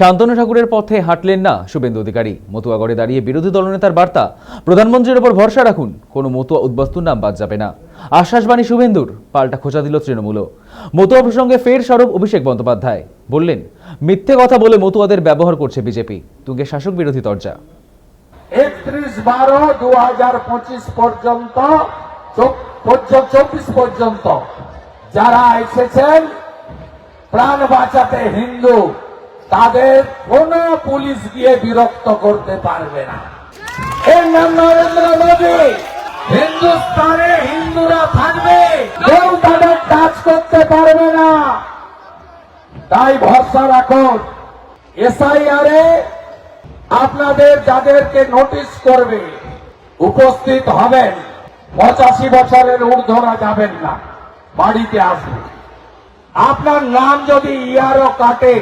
শান্তনু ঠাকুরের পথে হাঁটলেন না শুভেন্দু অধিকারী। মতুয়াগড়ে দাঁড়িয়ে বিরোধী দলনেতার বার্তা, প্রধানমন্ত্রীর ওপর ভরসা রাখুন, কোনো মতুয়া উদ্বাস্তুর নাম বাদ যাবে না। আশ্বাসবাণী শুভেন্দুর, পাল্টা খোঁচা দিল তৃণমূলও। মতুয়া প্রসঙ্গে ফের সরব অভিষেক বন্দ্যোপাধ্যায় বললেন, মিথ্যে কথা বলে মতুয়াদের ব্যবহার করছে বিজেপি। তুঙ্গে শাসক বিরোধী তর্জা। একত্রিশ বারো দু হাজার পঁচিশ পর্যন্ত, চব্বিশ পর্যন্ত যারা এসেছেন, প্রাণ বাঁচাতে হিন্দু। তাদের কোন পুলিশ গিয়ে বিরক্ত করতে পারবে না। এর নাম নরেন্দ্র মোদী। হিন্দুস্তানে হিন্দুরা থাকবে, কেউ তাদের টাচ করতে পারবে না। তাই ভরসা রাখুন। এসআইআরে আপনাদের যাদেরকে নোটিশ করবে, উপস্থিত হবেন। পঁচাশি বছরের ঊর্ধ্বরা যাবেন না। বাড়িতে আসবে আপনার নাম যদি ইয়ারও কাটে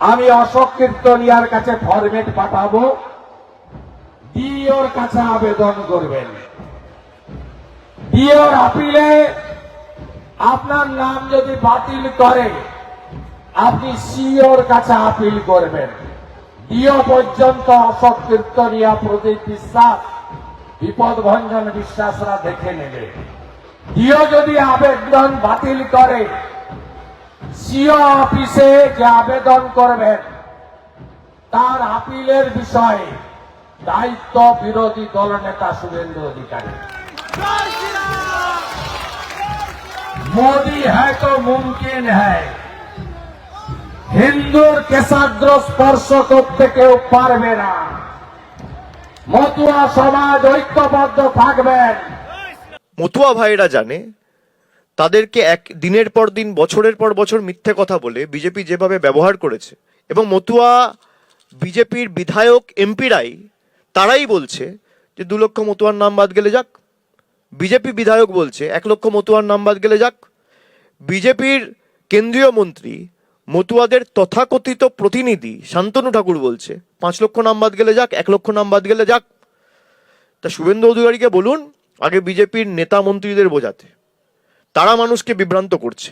আমি অশোক কীর্তনিয়ার কাছে ফরমেট পাঠাবো। ডিওর কাছে আবেদন করবেন। ডিওর আপিলে আপনার নাম যদি বাতিল করে, আপনি সিওর কাছে আপিল করবেন। ডিও পর্যন্ত অশোক কীর্তনিয়া প্রদীপ বিশ্বাস, বিপদ ভঞ্জন বিশ্বাসরা দেখে নেবে। ডিও যদি আবেদন বাতিল করে সিও অফিসে যে আবেদন করবেন তার আপিলের বিষয়ে দায়িত্ব বিরোধী দলনেতা শুভেন্দু অধিকারী मोदी है तो मुमकिन है হিন্দুর কেশাগ্র স্পর্শ করতে কেউ পারবে না মতুয়া সমাজ ঐক্যবদ্ধ থাকবেন মতুয়া ভাইরা জানে তাদেরকে এক দিনের পর দিন, বছরের পর বছর মিথ্যে কথা বলে বিজেপি যেভাবে ব্যবহার করেছে এবং মতুয়া বিজেপির বিধায়ক এমপিরাই তারাই বলছে যে দু লক্ষ মতুয়ার নাম বাদ গেলে যাক। বিজেপি বিধায়ক বলছে এক লক্ষ মতুয়ার নাম বাদ গেলে যাক। বিজেপির কেন্দ্রীয় মন্ত্রী, মতুয়াদের তথাকথিত প্রতিনিধি শান্তনু ঠাকুর বলছে, পাঁচ লক্ষ নাম বাদ গেলে যাক, এক লক্ষ নাম বাদ গেলে যাক। তা শুভেন্দু অধিকারীকে বলুন, আগে বিজেপির নেতা মন্ত্রীদের বোঝাতে। তারা মানুষকে বিভ্রান্ত করছে।